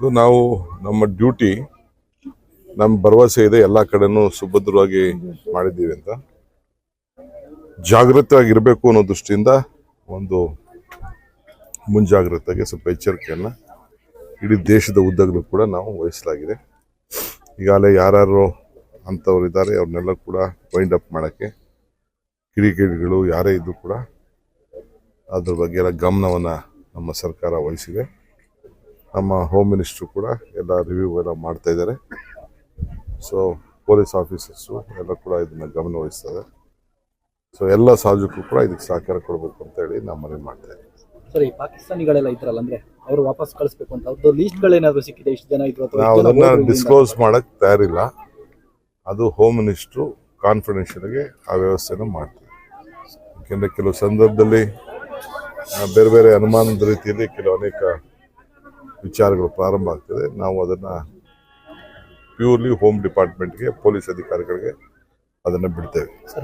ಇದು ನಾವು ನಮ್ಮ ಡ್ಯೂಟಿ ನಮ್ಮ ಭರವಸೆ ಇದೆ, ಎಲ್ಲ ಕಡೆನೂ ಸುಭದ್ರವಾಗಿ ಮಾಡಿದ್ದೀವಿ ಅಂತ. ಜಾಗೃತವಾಗಿರಬೇಕು ಅನ್ನೋ ದೃಷ್ಟಿಯಿಂದ ಒಂದು ಮುಂಜಾಗ್ರತೆಗೆ ಸ್ವಲ್ಪ ಎಚ್ಚರಿಕೆಯನ್ನು ಇಡೀ ದೇಶದ ಉದ್ದಗಲೂ ಕೂಡ ನಾವು ವಹಿಸಲಾಗಿದೆ. ಈಗಾಗಲೇ ಯಾರ್ಯಾರು ಅಂಥವ್ರು ಇದ್ದಾರೆ ಅವ್ರನ್ನೆಲ್ಲ ಕೂಡ ವೈಂಡ್ ಅಪ್ ಮಾಡೋಕ್ಕೆ ಕಿಡಿಗೇಡಿಗಳು ಯಾರೇ ಇದ್ದರೂ ಕೂಡ ಅದ್ರ ಬಗ್ಗೆ ಎಲ್ಲ ಗಮನವನ್ನು ನಮ್ಮ ಸರ್ಕಾರ ವಹಿಸಿದೆ. ನಮ್ಮ ಹೋಮ್ ಮಿನಿಸ್ಟ್ರು ಕೂಡ ಎಲ್ಲ ರಿವ್ಯೂ ಎಲ್ಲ ಮಾಡ್ತಾ ಇದ್ದಾರೆ. ಸೊ ಪೊಲೀಸ್ ಆಫೀಸರ್ಸು ಎಲ್ಲ ಕೂಡ ಇದನ್ನ ಗಮನ ವಹಿಸ್ತಾರೆ. ಸೊ ಎಲ್ಲ ಸಾಧಕರು ಕೂಡ ಇದಕ್ಕೆ ಸಹಕಾರ ಕೊಡಬೇಕು ಅಂತ ಹೇಳಿ ನಾವು ಮನವಿ ಮಾಡ್ತಾ ಇದ್ದೀವಿ ಸರ್ ಈ ಪಾಕಿಸ್ತಾನಿಗಳೆಲ್ಲ ಇದ್ರಲ್ಲ ಅಂದ್ರೆ ಅವರು ವಾಪಸ್ ಕಳಿಸ್ಬೇಕು ಅಂತ ಅವ್ರದ್ದು ಲಿಸ್ಟ್ಗಳೇನಾದ್ರು ಸಿಕ್ಕಿದೆ ಇಷ್ಟು ಜನ ಇದ್ರು ಅಥವಾ ನಾವು ಅದನ್ನ ಡಿಸ್ಕ್ಲೋಸ್ ಮಾಡಕ್ ತಯಾರಿಲ್ಲ. ಅದು ಹೋಮ್ ಮಿನಿಸ್ಟ್ರು ಕಾನ್ಫಿಡೆನ್ಷಿಯಲ್ಗೆ ಆ ವ್ಯವಸ್ಥೆನ ಮಾಡ್ತಾರೆ ಯಾಕೆಂದರೆ ಕೆಲವು ಸಂದರ್ಭದಲ್ಲಿ ಬೇರೆ ಬೇರೆ ಅನುಮಾನದ ರೀತಿಯಲ್ಲಿ ಕೆಲವು ಅನೇಕ ವಿಚಾರಗಳು ಪ್ರಾರಂಭ ಆಗ್ತದೆ. ನಾವು ಅದನ್ನು ಪ್ಯೂರ್ಲಿ ಹೋಮ್ ಡಿಪಾರ್ಟ್ಮೆಂಟ್ಗೆ ಪೊಲೀಸ್ ಅಧಿಕಾರಿಗಳಿಗೆ ಅದನ್ನು ಬಿಡ್ತೇವೆ.